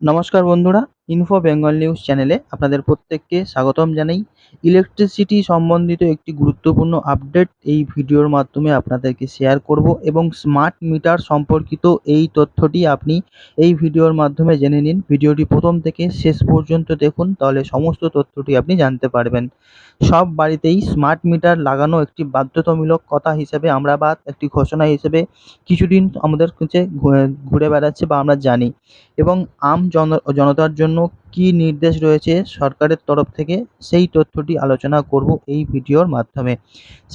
নমস্কার বন্ধুরা। Info Bengal news চ্যানেলে আপনাদের প্রত্যেককে স্বাগতম জানাই। ইলেকট্রিসিটি সম্বন্ধিত একটি গুরুত্বপূর্ণ আপডেট এই ভিডিওর মাধ্যমে আপনাদেরকে শেয়ার করব এবং স্মার্ট মিটার সম্পর্কিত এই তথ্যটি আপনি এই ভিডিওর মাধ্যমে জেনে নিন। ভিডিওটি প্রথম থেকে শেষ পর্যন্ত দেখুন, তাহলে সমস্ত তথ্যটি আপনি জানতে পারবেন। সব বাড়িতেই স্মার্ট মিটার লাগানো একটি বাধ্যতামূলক কথা হিসেবে আমরা বা একটি ঘোষণা হিসেবে কিছুদিন আমাদের কাছে ঘুরে বেড়াচ্ছে বা আমরা জানি। এবং আম জন, জনতার জন্য কী নির্দেশ রয়েছে সরকারের তরফ থেকে? সেই তথ্যটি আলোচনা করব এই ভিডিওর মাধ্যমে।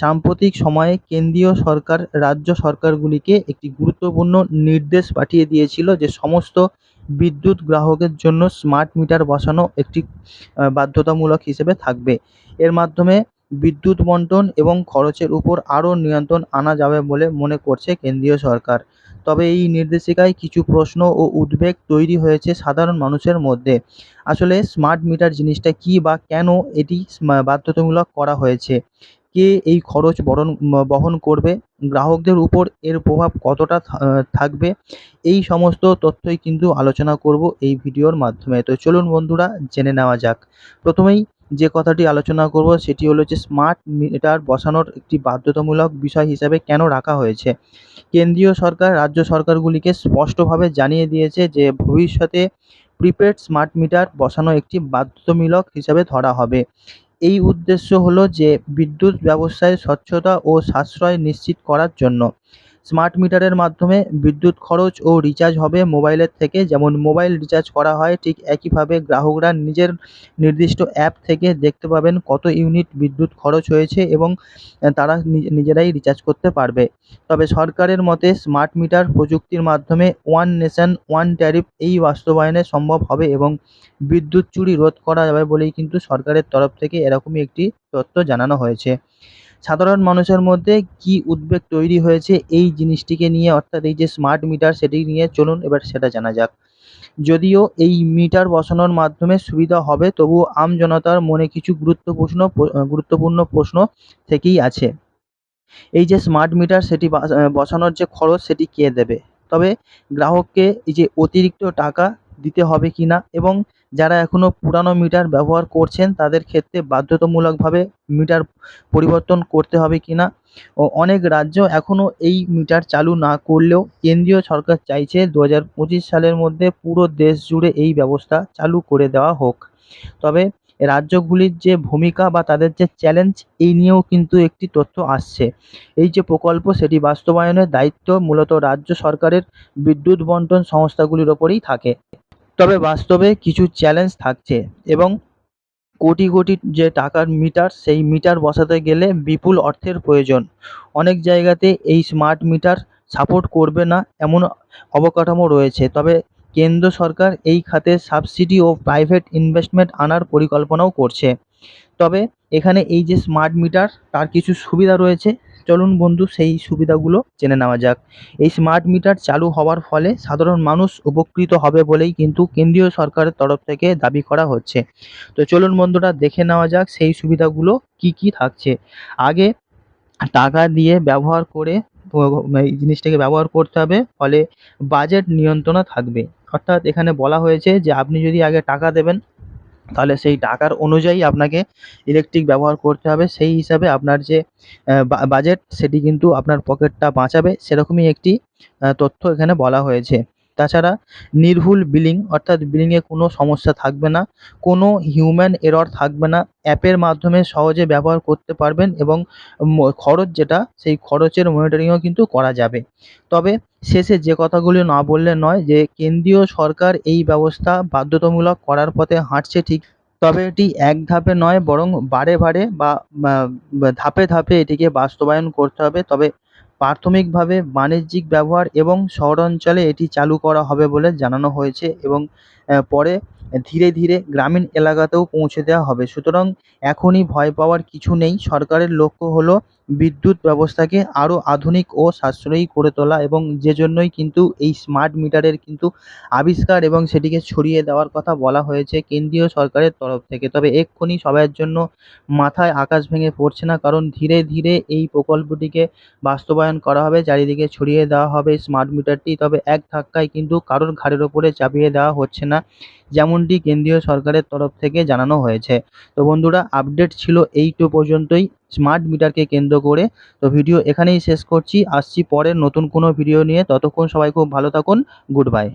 সাম্প্রতিক সময়ে কেন্দ্রীয় সরকার রাজ্য সরকারগুলিকে একটি গুরুত্বপূর্ণ নির্দেশ পাঠিয়ে দিয়েছিল যে সমস্ত বিদ্যুৎ গ্রাহকের জন্য স্মার্ট মিটার বসানো একটি বাধ্যতামূলক হিসেবে থাকবে। এর মাধ্যমে বিদ্যুৎ বন্টন এবং খরচের উপর আরও নিয়ন্ত্রণ আনা যাবে বলে মনে করছে কেন্দ্রীয় সরকার। তবে এই নির্দেশিকায় কিছু প্রশ্ন ও উদ্বেগ তৈরি হয়েছে সাধারণ মানুষের মধ্যে। আসলে স্মার্ট মিটার জিনিসটা কী বা কেন এটি বাধ্যতামূলক করা হয়েছে? কে এই খরচ বরণ, বহন করবে? গ্রাহকদের উপর এর প্রভাব কতটা থাকবে? এই সমস্ত তথ্যই কিন্তু আলোচনা করব এই ভিডিওর মাধ্যমে। তো চলুন বন্ধুরা, জেনে নেওয়া যাক। প্রথমেই যে কথাটি আলোচনা করব সেটি হলো যে স্মার্ট মিটার বসানোর একটি বাধ্যতামূলক বিষয় হিসাবে কেন রাখা হয়েছে? কেন্দ্রীয় সরকার, রাজ্য সরকারগুলিকে স্পষ্টভাবে জানিয়ে দিয়েছে যে ভবিষ্যতে প্রিপেড স্মার্ট মিটার বসানো একটি বাধ্যতামূলক হিসাবে ধরা হবে। এই উদ্দেশ্য হলো যে বিদ্যুৎ ব্যবস্থায় স্বচ্ছতা ও সাশ্রয় নিশ্চিত করার জন্য। স্মার্ট মিটারের মাধ্যমে বিদ্যুৎ খরচ ও রিচার্জ হবে মোবাইলের থেকে। যেমন মোবাইল রিচার্জ করা হয়, ঠিক একইভাবে গ্রাহকরা নিজের নির্দিষ্ট অ্যাপ থেকে দেখতে পাবেন কত ইউনিট বিদ্যুৎ খরচ হয়েছে এবং তারা নিজেরাই রিচার্জ করতে পারবে। তবে সরকারের মতে স্মার্ট মিটার প্রযুক্তির মাধ্যমে ওয়ান নেশন ওয়ান ট্যারিফ এই বাস্তবায়নে সম্ভব হবে এবং বিদ্যুৎ চুরি রোধ করা যাবে বলেই কিন্তু সরকারের তরফ থেকে এরকমই একটি তথ্য জানানো হয়েছে। সাধারণ মানুষের মধ্যে কী উদ্বেগ তৈরি হয়েছে এই জিনিসটিকে নিয়ে, অর্থাৎ এই যে স্মার্ট মিটার সেটি নিয়ে চলুন এবার সেটা জানা যাক। যদিও এই মিটার বসানোর মাধ্যমে সুবিধা হবে, তবুও আমজনতার মনে কিছু গুরুত্বপূর্ণ গুরুত্বপূর্ণ প্রশ্ন থেকেই আছে। এই যে স্মার্ট মিটার সেটি বসানোর যে খরচ সেটি কে দেবে? তবে গ্রাহককে এই যে অতিরিক্ত টাকা দিতে হবে কি না এবং যারা এখনও পুরানো মিটার ব্যবহার করছেন, তাদের ক্ষেত্রে বাধ্যতামূলকভাবে মিটার পরিবর্তন করতে হবে কি না ও অনেক রাজ্য এখনও এই মিটার চালু না করলেও কেন্দ্রীয় সরকার চাইছে দু হাজার পঁচিশ সালের মধ্যে পুরো দেশ জুড়ে এই ব্যবস্থা চালু করে দেওয়া হোক। তবে রাজ্যগুলির যে ভূমিকা বা তাদের যে চ্যালেঞ্জ, এই নিয়েও কিন্তু একটি তথ্য আসছে। এই যে প্রকল্প, সেটি বাস্তবায়নের দায়িত্ব মূলত রাজ্য সরকারের বিদ্যুৎ বন্টন সংস্থাগুলির ওপরেই থাকে। তবে বাস্তবে কিছু চ্যালেঞ্জ থাকছে এবং কোটি কোটি যে টাকার মিটার সেই মিটার বসাতে গেলে বিপুল অর্থের প্রয়োজন। অনেক জায়গাতে এই স্মার্ট মিটার সাপোর্ট করবে না এমন অবকাঠামো রয়েছে। তবে কেন্দ্র সরকার এই খাতে সাবসিডি ও প্রাইভেট ইনভেস্টমেন্ট আনার পরিকল্পনাও করছে। তবে এখানে এই যে স্মার্ট মিটার তার কিছু সুবিধা রয়েছে। চলুন বন্ধু, সেই সুবিধাগুলো জেনে নেওয়া যাক। এই স্মার্ট মিটার চালু হওয়ার ফলে সাধারণ মানুষ উপকৃত হবে বলেই কিন্তু কেন্দ্রীয় সরকারের তরফ থেকে দাবি করা হচ্ছে। তো চলুন বন্ধুরা, দেখে নেওয়া যাক সেই সুবিধাগুলো কি কি থাকছে। আগে টাকা দিয়ে ব্যবহার করে এই জিনিসটাকে ব্যবহার করতে হবে, ফলে বাজেট নিয়ন্ত্রণে থাকবে। অর্থাৎ এখানে বলা হয়েছে যে আপনি যদি আগে টাকা দেবেন তাহলে সেই টাকার অনুযায়ী আপনাকে ইলেকট্রিক ব্যবহার করতে হবে। সেই হিসাবে আপনার যে বাজেট সেটি কিন্তু আপনার পকেটটা বাঁচাবে। সেরকমই একটি তথ্য এখানে বলা হয়েছে। তাছাড়া নির্ভুল বিলিং অর্থাৎ বিলিংয়ে কোনো সমস্যা থাকবে না, কোনো হিউম্যান এরর থাকবে না অ্যাপের মাধ্যমে সহজে ব্যবহার করতে পারবেন এবং খরচ যেটা, সেই খরচের মনিটরিংও কিন্তু করা যাবে। তবে শেষে যে কথাগুলি না বললে নয় যে, কেন্দ্রীয় সরকার এই ব্যবস্থা বাধ্যতামূলক করার পথে হাঁটছে ঠিক, তবে এটি এক ধাপে নয়, বরং বারে বারে বা ধাপে ধাপে এটিকে বাস্তবায়ন করতে হবে। তবে প্রাথমিকভাবে বাণিজ্যিক ব্যবহার এবং শহরাঞ্চলে এটি চালু করা হবে বলে জানানো হয়েছে এবং পরে ধীরে ধীরে গ্রামীণ এলাকাতেও পৌঁছে দেওয়া হবে। সুতরাং এখনই ভয় পাওয়ার কিছু নেই। সরকারের লক্ষ্য হলো বিদ্যুৎ ব্যবস্থাকে আরও আধুনিক ও সাশ্রয়ী করে তোলা এবং যে জন্যই কিন্তু এই স্মার্ট মিটারের কিন্তু আবিষ্কার এবং সেটিকে ছড়িয়ে দেওয়ার কথা বলা হয়েছে কেন্দ্রীয় সরকারের তরফ থেকে। তবে এক্ষুনি সবার জন্য মাথায় আকাশ ভেঙে পড়ছে না, কারণ ধীরে ধীরে এই প্রকল্পটিকে বাস্তবায়ন করা হবে, চারিদিকে ছড়িয়ে দেওয়া হবে স্মার্ট মিটারটি। তবে এক ধাক্কায় কিন্তু কারোর ঘাড়ের ওপরে চাপিয়ে দেওয়া হচ্ছে না যেমনটি কেন্দ্রীয় সরকারের তরফ থেকে জানানো হয়েছে। তো বন্ধুরা আপডেট ছিল এইটু পর্যন্তই। স্মার্ট মিটারকে কেন্দ্র করে। তো ভিডিও এখানেই শেষ করছি। আসছি পরে নতুন কোনো ভিডিও নিয়ে। ততক্ষণ সবাই খুব ভালো থাকুন। Good bye